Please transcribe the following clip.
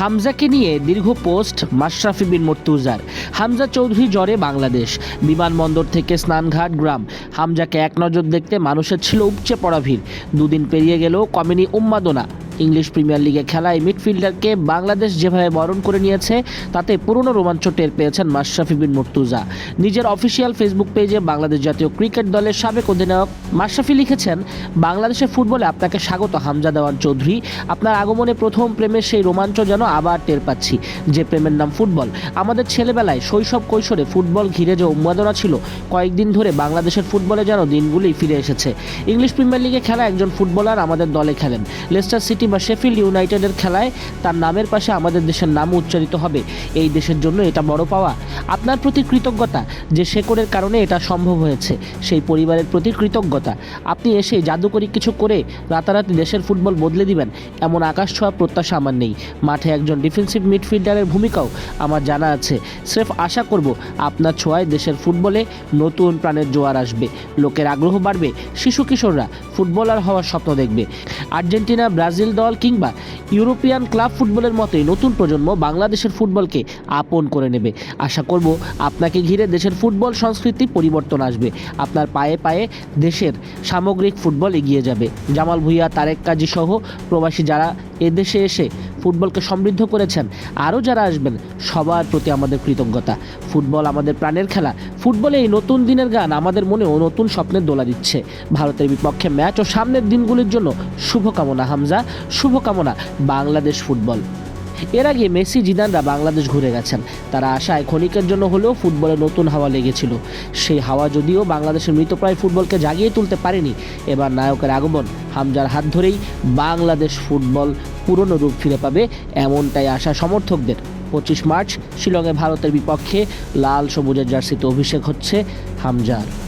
হামজাকে নিয়ে দীর্ঘ পোস্ট মাশরাফি বিন মর্তুজার। হামজা চৌধুরী জ্বরে বাংলাদেশ। বিমানবন্দর থেকে স্নানঘাট গ্রাম। হামজাকে এক নজর দেখতে মানুষের ছিল উপচে পড়া ভিড়। দুদিন পেরিয়ে গেলেও কমেনি উন্মাদনা। ইংলিশ প্রিমিয়ার লিগে খেলায় মিডফিল্ডারকে বাংলাদেশ যেভাবে বরণ করে নিয়েছে, তাতে পুরনো রোমাঞ্চ টের পেয়েছেন মাশরাফি বিন মুর্তুজা। নিজের অফিসিয়াল ফেসবুক পেজে বাংলাদেশ জাতীয় ক্রিকেট দলের সাবেক অধিনায়ক মাশরাফি লিখেছেন বাংলাদেশের ফুটবলে আপনাকে স্বাগত, হামজা দেওয়ান চৌধুরী। আপনার আগমনে প্রথম প্রেমের সেই রোমাঞ্চ যেন আবার টের পাচ্ছি। যে প্রেমের নাম ফুটবল, আমাদের ছেলেবেলায় শৈশব কৈশোরে ফুটবল ঘিরে যে উন্মাদনা ছিল, কয়েকদিন ধরে বাংলাদেশের ফুটবলে যেন দিনগুলি ফিরে এসেছে। ইংলিশ প্রিমিয়ার লিগে খেলা একজন ফুটবলার আমাদের দলে খেলেন। লেস্টার সিটি বা শেফিল্ড ইউনাইটেডের খেলায় তার নামের পাশে আমাদের দেশের নাম উচ্চারিত হবে। এই দেশের জন্য এটা বড় পাওয়া। আপনার প্রতি কৃতজ্ঞতা যে শেকড়ের কারণে এটা সম্ভব হয়েছে। সেই পরিবারের প্রতি কৃতজ্ঞতা। আপনি এসে জাদুকরি কিছু করে রাতারাতি দেশের ফুটবল বদলে দিবেন। এমন আকাশ ছোঁয়া প্রত্যাশা আমার নেই। মাঠে একজন ডিফেন্সিভ মিডফিল্ডারের ভূমিকাও আমার জানা আছে। স্রেফ আশা করব আপনার ছোঁয়ায় দেশের ফুটবলে নতুন প্রাণের জোয়ার আসবে। লোকের আগ্রহ বাড়বে। শিশু কিশোররা ফুটবলার হওয়ার স্বপ্ন দেখবে। আর্জেন্টিনা, ব্রাজিল দল কিংবা ইউরোপিয়ান ক্লাব ফুটবলের মতোই নতুন প্রজন্ম বাংলাদেশের ফুটবলকে আপন করে নেবে। আশা করব আপনাকে ঘিরে দেশের ফুটবল সংস্কৃতি পরিবর্তন আসবে। আপনার পায়ে পায়ে দেশের সামগ্রিক ফুটবল এগিয়ে যাবে। জামাল ভুইয়া, তারেক কাজী সহ প্রবাসী যারা এদেশে এসে ফুটবলকে সমৃদ্ধ করেছেন। আরও যারা আসবেন, সবার প্রতি আমাদের কৃতজ্ঞতা। ফুটবল আমাদের প্রাণের খেলা। ফুটবলে এই নতুন দিনের গান আমাদের মনেও নতুন স্বপ্নের দোলা দিচ্ছে। ভারতের বিপক্ষে ম্যাচ ও সামনের দিনগুলির জন্য শুভকামনা, হামজা। শুভকামনা, বাংলাদেশ ফুটবল। এর আগে মেসি, জিদানরা বাংলাদেশ ঘুরে গেছেন। তারা আশায় ক্ষণিকের জন্য হলেও ফুটবলে নতুন হাওয়া লেগেছিল। সেই হাওয়া যদিও বাংলাদেশের মৃতপ্রায় ফুটবলকে জাগিয়ে তুলতে পারেনি, এবার নায়কের আগমন, হামজার হাত ধরেই বাংলাদেশ ফুটবল পুরনো রূপ ফিরে পাবে এমনটাই আশা সমর্থকদের। পঁচিশ মার্চ, শিলংয়ে ভারতের বিপক্ষে লাল সবুজের জার্সিতে অভিষেক হচ্ছে হামজার।